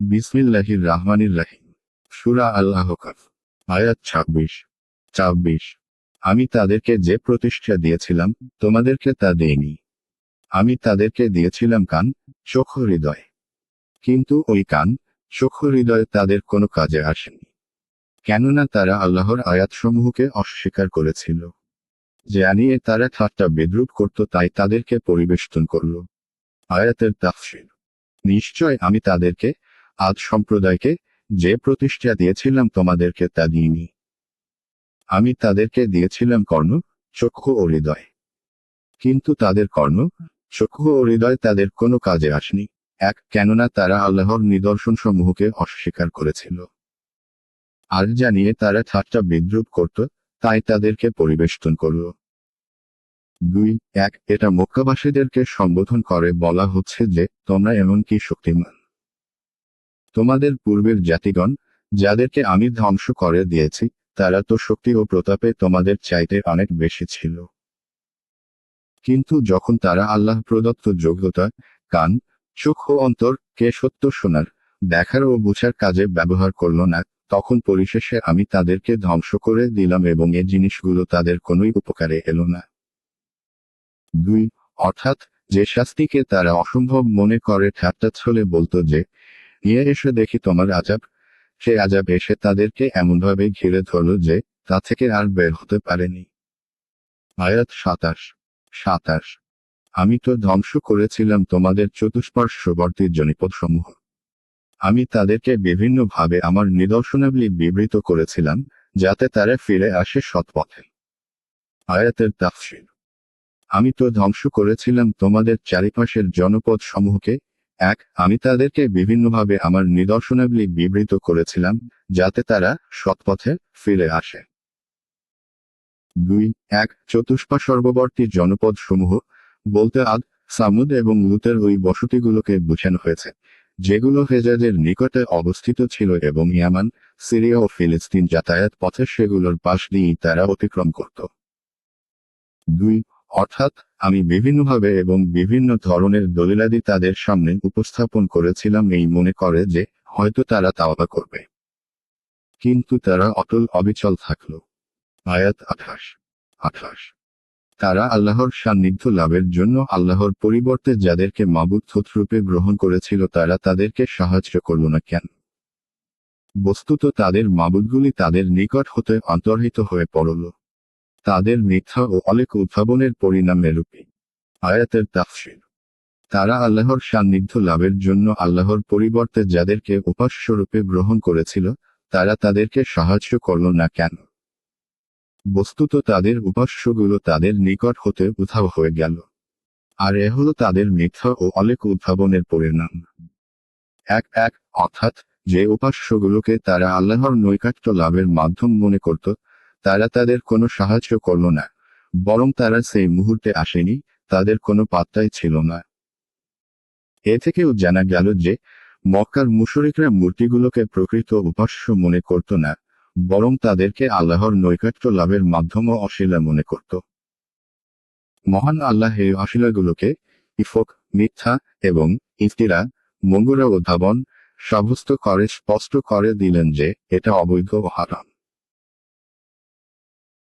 বিসমিল্লাহির রাহমানির রাহিম। সুরা আল্লাহ আয়াত ছাব্বিশ। ছাব্বিশ। আমি তাদেরকে যে প্রতিষ্ঠা দিয়েছিলাম, তোমাদেরকে তা দেইনি। আমি তাদেরকে দিয়েছিলাম কান চোখ হৃদয়। কিন্তু ওই কান চোখ হৃদয় তাদের কোনো কাজে আসেনি। কেননা তারা আল্লাহর আয়াতসমূহকে অস্বীকার করেছিল। জানিয়ে তারা ঠাট্টা বিদ্রুপ করত, তাই তাদেরকে পরিবেষ্টন করল। আয়াতের তাফসির। নিশ্চয় আমি তাদেরকে আজ সম্প্রদায়কে যে প্রতিষ্ঠা দিয়েছিলাম তোমাদেরকে তা দিইনি। আমি তাদেরকে দিয়েছিলাম কর্ণ, চক্ষু ও হৃদয়। কিন্তু তাদের কর্ণ, চক্ষু ও হৃদয় তাদের কোনো কাজে আসেনি, এক, কেননা তারা আল্লাহর নিদর্শন সমূহকে অস্বীকার করেছিল। আর জানিয়ে তারা ঠাট্টা বিদ্রুপ করত, তাই তাদেরকে পরিবেষ্টন করল। দুই, এক, এটা মক্কাবাসীদেরকে সম্বোধন করে বলা হচ্ছে যে, তোমরা এমন কি শক্তিমান। তোমাদের পূর্বের জাতিগণ, যাদেরকে আমি ধ্বংস করে দিয়েছি, তারা তো শক্তি ও প্রতাপে তোমাদের চাইতে অনেক বেশি ছিল। কিন্তু যখন তারা আল্লাহ প্রদত্ত যোগ্যতা, কান, চোখ ও অন্তর, কে সত্য শোনার, দেখার ও বুঝার কাজে ব্যবহার করল না, তখন পরিশেষে আমি তাদেরকে ধ্বংস করে দিলাম এবং এ জিনিসগুলো তাদের কোনোই উপকারে এলো না। দুই, অর্থাৎ যে শাস্তিকে তারা অসম্ভব মনে করে ঠাট্টা ছলে বলতো যে নিয়ে এসে দেখি তোমার আজাব। সে আজাব এসে তাদেরকে এমনভাবে ঘিরে ধরল যে, তা থেকে আর বের হতে পারেনি। আয়াত সাতাশ। সাতাশ। আমি তো ধ্বংস করেছিলাম তোমাদের চতুষ্পার্শ্ববর্তী জনিপদসমূহ। আমি তাদেরকে বিভিন্নভাবে আমার নিদর্শনাবলী বিবৃত করেছিলাম, যাতে তারা ফিরে আসে সৎপথে। আয়াতের তাফসির। আমি তো ধ্বংস করেছিলাম তোমাদের চারিপাশের জনপদ সমূহকে এক, আমি তাদেরকে বিভিন্নভাবে আমার নিদর্শনাবলী বিবৃত করেছিলাম, যাতে তারা সৎপথে ফিরে আসে। দুই, এক, চতুষ্পা সর্ববর্তী জনপদ সমূহ বলতে আদ, সামুদ এবং লুতের ওই বসতিগুলোকে বুঝানো হয়েছে, যেগুলো হেজাজের নিকটে অবস্থিত ছিল এবং ইয়ামান, সিরিয়া ও ফিলিস্তিন যাতায়াত পথে সেগুলোর পাশ দিয়েই তারা অতিক্রম করত। দুই অর্থাৎ, আমি বিভিন্নভাবে এবং বিভিন্ন ধরনের দলিলাদি তাদের সামনে উপস্থাপন করেছিলাম এই মনে করে যে, হয়তো তারা তাওবা করবে। কিন্তু তারা অটল অবিচল থাকল। আয়াত আঠাশ। আঠাশ। তারা আল্লাহর সান্নিধ্য লাভের জন্য আল্লাহর পরিবর্তে যাদেরকে মাবুদ রূপে গ্রহণ করেছিল তারা তাদেরকে সাহায্য করল না কেন? বস্তুত তাদের মাবুদগুলি তাদের নিকট হতে অন্তর্হিত হয়ে পড়ল। তাদের মিথ্যা ও অলেক উদ্ভাবনের পরিণামে রূপে। আয়াতের তাফসির। তারা আল্লাহর সান্নিধ্য লাভের জন্য আল্লাহর পরিবর্তে যাদেরকে উপাস্যরূপে গ্রহণ করেছিল, তারা তাদেরকে সাহায্য করল না কেন? বস্তুত তাদের উপাস্যগুলো তাদের নিকট হতে উধাও হয়ে গেল। আর এ হলো তাদের মিথ্যা ও অলেক উদ্ভাবনের পরিণাম। এক এক, অর্থাৎ যে উপাস্যগুলোকে তারা আল্লাহর নৈকাট্য লাভের মাধ্যম মনে করত তারা তাদের কোনো সাহায্য করল না, বরং তারা সেই মুহূর্তে আসেনি, তাদের কোনো পাত্তাই ছিল না। এ থেকেও জানা গেল যে, মক্কার মুশরিকরা মূর্তিগুলোকে প্রকৃত উপাস্য মনে করত না, বরং তাদেরকে আল্লাহর নৈকাট্য লাভের মাধ্যম ও অশিলা মনে করত। মহান আল্লাহ এই অশিলাগুলোকে ইফক, মিথ্যা এবং ইফতিরা, মঙ্গুরা উদ্ভাবন সাব্যস্ত করে, স্পষ্ট করে দিলেন যে, এটা অবৈধ ও হারাম।